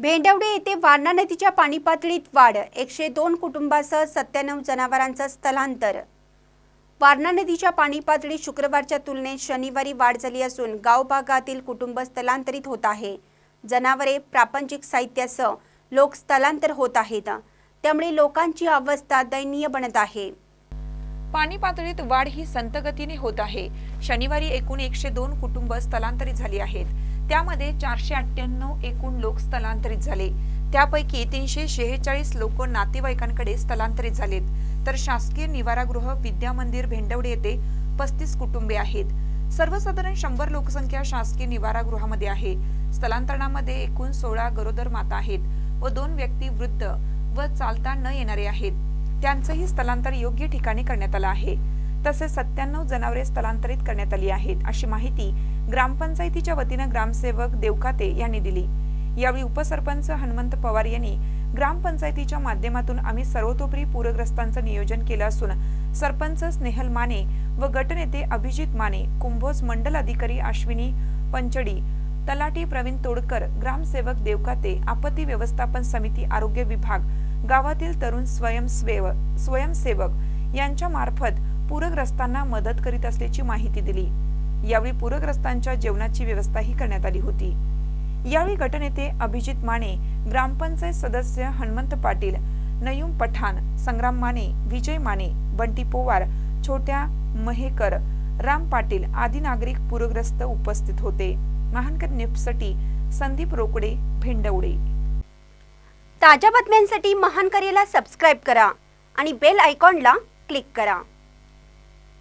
भेंडवडे येथे वारणा नदीच्या पाणी पातळीत वाढ एकशे दोन कुटुंबासह सत्त्याण्णव जनावरांचं स्थलांतर. वारणा नदीच्या पाणी पातळीत शुक्रवारच्या तुलनेत शनिवारी वाढ झाली असून गाव भागातील कुटुंब स्थलांतरित होत आहे. जनावरे प्रापंचिक साहित्यासह लोक स्थलांतर होत आहेत. त्यामुळे लोकांची अवस्था दयनीय बनत आहे. पाणी पातळीत वाढ ही संत गतीने होत आहे. शनिवारी एकूण एकशे दोन कुटुंब स्थलांतरित झाली आहेत. त्यामध्ये चारशे अठ्ठ्याण्णव एकूण लोक स्थलांतरित झाले. त्यापैकी तीनशे शेहेचाळीस लोक नातेवाईकांकडे स्थलांतरित झालेत. तर शासकीय निवारागृह विद्या मंदिर भेंडवडे येथे पस्तीस कुटुंबे आहेत. सर्वसाधारण शंभर लोकसंख्या शासकीय निवारागृहामध्ये आहे. स्थलांतरणामध्ये एकूण सोळा गरोदर माता आहेत व दोन व्यक्ती वृद्ध व चालता न येणारे आहेत. त्यांचंही स्थलांतर योग्य ठिकाणी करण्यात आलं आहे. तसेच सत्त्याण्णव जनावरे स्थलांतरित करण्यात आली आहेत अशी माहिती ग्रामपंचायतीच्या वतीनं ग्रामसेवक देवकाते यांनी दिली. यावेळी उपसरपंच हनुमंत पवार यांनी ग्रामपंचायतीच्या माध्यमातून आम्ही सर्वतोपरी पूरग्रस्तांचं नियोजन केलं असून सरपंच स्नेहल माने व गटनेते अभिजित माने कुंभोज मंडल अधिकारी अश्विनी पंचडी तलाटी प्रवीण तोडकर ग्रामसेवक देवकाते आपत्ती व्यवस्थापन समिती आरोग्य विभाग गावातील तरुण स्वयंसेव स्वयंसेवक यांच्या मार्फत पूरग्रस्तांना मदत करीत असल्याची माहिती दिली. यावेळी पूरग्रस्तांच्या जेवणाची व्यवस्थाही करण्यात आली होती. यावेळी गटनेते अभिजित माने ग्रामपंचायत सदस्य हनुमंत पाटील नयूम पठाण संग्राम माने विजय माने बंटी पोवार छोट्या महेकर राम पाटील आदी नागरिक पूरग्रस्त उपस्थित होते. महानकर न्यूजसाठी संदीप रोकडे भेंडवडे. ताज्या बातम्यांसाठी महानकरेला सबस्क्राईब करा आणि बेल आयकॉनला क्लिक करा.